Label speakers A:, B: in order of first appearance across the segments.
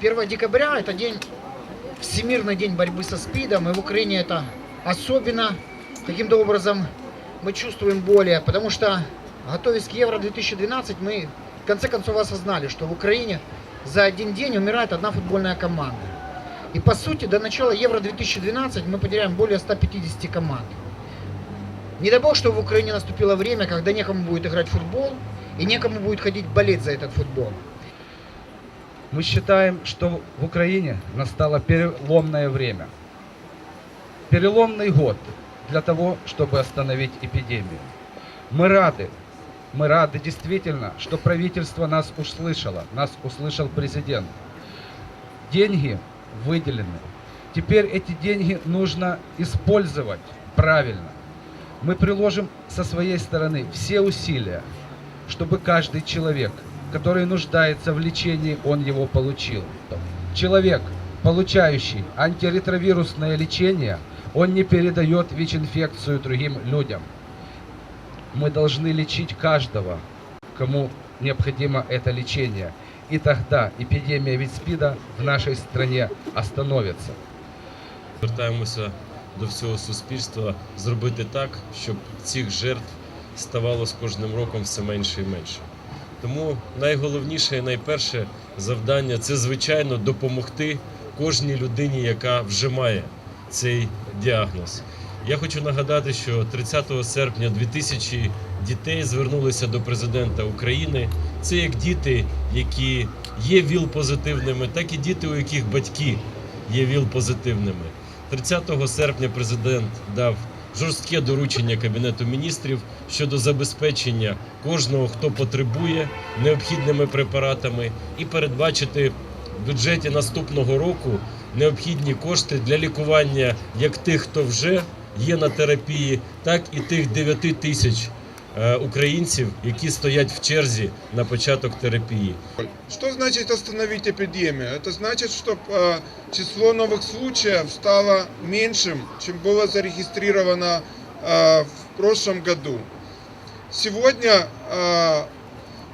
A: Первое декабря это день, Всемирный день борьбы со СПИДом, и в Украине это особенно. Каким-то образом мы чувствуем более, потому что, готовясь к Евро-2012, мы в конце концов осознали, что в Украине за один день умирает одна футбольная команда. И по сути, до начала Евро-2012 мы потеряем более 150 команд. Не дай бог, что в Украине наступило время, когда некому будет играть в футбол, и некому будет ходить болеть за этот футбол.
B: Мы считаем, что в Украине настало переломное время. Переломный год для того, чтобы остановить эпидемию. Мы рады, мы рады действительно, что правительство нас услышало, нас услышал президент. Деньги выделены. Теперь эти деньги нужно использовать правильно. Мы приложим со своей стороны все усилия, чтобы каждый человек, который нуждается в лечении, он его получил. Человек, получающий антиретровирусное лечение, он не передает ВИЧ-инфекцию другим людям. Мы должны лечить каждого, кому необходимо это лечение. И тогда эпидемия ВИЧ-СПИДа в нашей стране остановится.
C: Звертаємося до всього суспільства зробити так, щоб цих жертв ставало з кожним роком все менше і менше. Тому найголовніше і найперше завдання це, звичайно, допомогти кожній людині, яка вже має цей діагноз. Я хочу нагадати, що 30 серпня 2000 дітей звернулися до президента України. Це як діти, які є ВІЛ-позитивними, так і діти, у яких батьки є ВІЛ-позитивними. 30 серпня президент дав жорстке доручення Кабінету міністрів щодо забезпечення кожного, хто потребує необхідними препаратами, і передбачити в бюджеті наступного року необхідні кошти для лікування як тих, хто вже є на терапії, так і тих 9 тисяч е, українців, які стоять в черзі на початок терапії.
D: Что значит остановить эпидемию? Это значит, чтобы число новых случаев стало меньшим, чем было зарегистрировано э, в прошлом году. Сегодня э,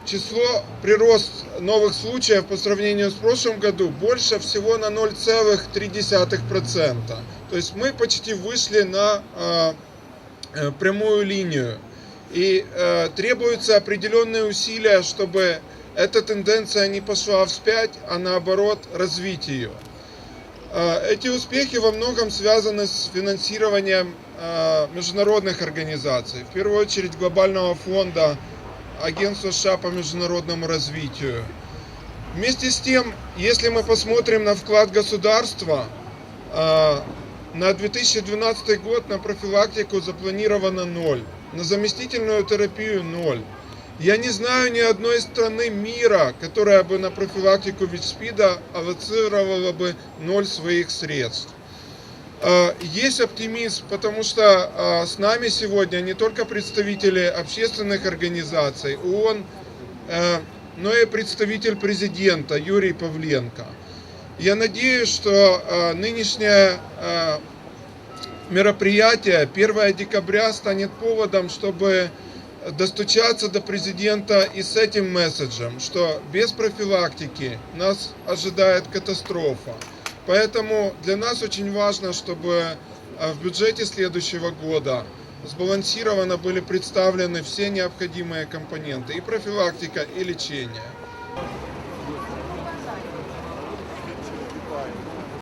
D: Число, прирост новых случаев по сравнению с прошлым году больше всего на 0,3%. То есть мы почти вышли на э, э, прямую линию. И э, требуются определенные усилия, чтобы эта тенденция не пошла вспять, а наоборот развить ее. Э, Эти успехи во многом связаны с финансированием э, международных организаций, в первую очередь Глобального фонда Агентства США по международному развитию. Вместе с тем, если мы посмотрим на вклад государства, э, на 2012 год на профилактику запланировано ноль, на заместительную терапию ноль. Я не знаю ни одной страны мира, которая бы на профилактику ВИЧ-СПИДа аллоцировала бы ноль своих средств. Э, Есть оптимизм, потому что э, с нами сегодня не только представители общественных организаций, ООН, э, но и представитель президента Юрий Павленко. Я надеюсь, что нынешнее мероприятие 1 декабря станет поводом, чтобы достучаться до президента и с этим месседжем, что без профилактики нас ожидает катастрофа. Поэтому для нас очень важно, чтобы э, в бюджете следующего года сбалансированно были представлены все необходимые компоненты и профилактика, и лечение.